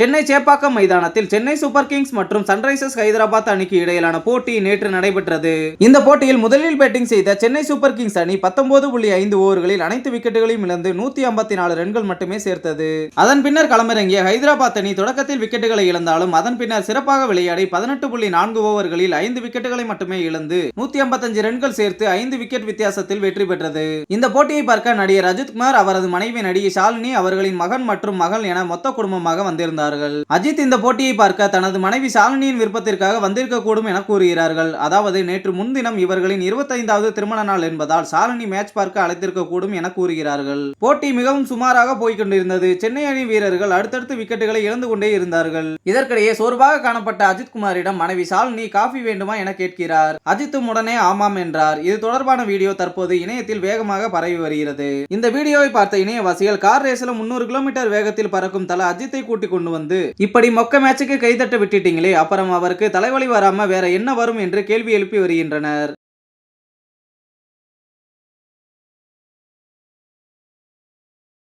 சென்னை சேப்பாக்கம் மைதானத்தில் Chennai super Kings மற்றும் Sunrisers Hyderabad அணிக்கு இடையிலான போட்டி நேற்று நடைபெற்றது. இந்த போட்டியில் முதலில் பேட்டிங் செய்த சென்னை சூப்பர் கிங்ஸ் அணி பத்தொன்பது புள்ளி ஐந்து ஓவர்களில் அனைத்து விக்கெட்டுகளையும் இழந்து நூத்தி ஐம்பத்தி நாலு ரன்கள் மட்டுமே சேர்த்தது. அதன் பின்னர் களமிறங்கிய ஹைதராபாத் அணி தொடக்கத்தில் விக்கெட்டுகளை இழந்தாலும் அதன் பின்னர் சிறப்பாக விளையாடி பதினெட்டு புள்ளி நான்கு ஓவர்களில் ஐந்து விக்கெட்டுகளை மட்டுமே இழந்து நூத்தி ஐம்பத்தஞ்சு ரன்கள் சேர்த்து ஐந்து விக்கெட் வித்தியாசத்தில் வெற்றி பெற்றது. இந்த போட்டியை பார்க்க நடிகர் அஜித்குமார் அவரது மனைவி நடிகை ஷாலினி அவர்களின் மகன் மற்றும் மகள் என மொத்த குடும்பமாக வந்திருந்தார். கூறுகிறார்கள் அஜித் இந்த போட்டியை பார்க்க தனது மனைவி சாலினியின் விருப்பத்திற்காக வந்திருக்கக்கூடும் என கூறுகிறார்கள். அதாவது நேற்று முன்தினம் இவர்களின் இருபத்தைந்தாவது திருமண நாள் என்பதால் சாலினி மேட்ச் பார்க்க அழைத்திருக்கக்கூடும் என கூறுகிறார்கள். போட்டி மிகவும் சுமாராக போய்கொண்டிருந்தது சென்னை அணி வீரர்கள் அடுத்தடுத்து விக்கெட்டுகளை இழந்து கொண்டே இருந்தார்கள். இதற்கிடையே சோர்வாக காணப்பட்ட அஜித் குமாரிடம் மனைவி சாலினி காஃபி வேண்டுமா? என கேட்கிறார். அஜித்தும் உடனே ஆமாம் என்றார். இது தொடர்பான வீடியோ தற்போது இணையத்தில் வேகமாக பரவி வருகிறது. இந்த வீடியோவை பார்த்த இணையவாசிகள் கார் ரேஸ்ல முன்னூறு கிலோமீட்டர் வேகத்தில் பறக்கும் தல அஜித்தை கூட்டிக் கொண்டு வந்து இப்படி மொக்க மேட்சுக்கு கைதட்ட விட்டுட்டீங்களே அப்புறம் அவருக்கு தலைவலி வராம வேற என்ன வரும் என்று கேள்வி எழுப்பி வருகின்றனர்.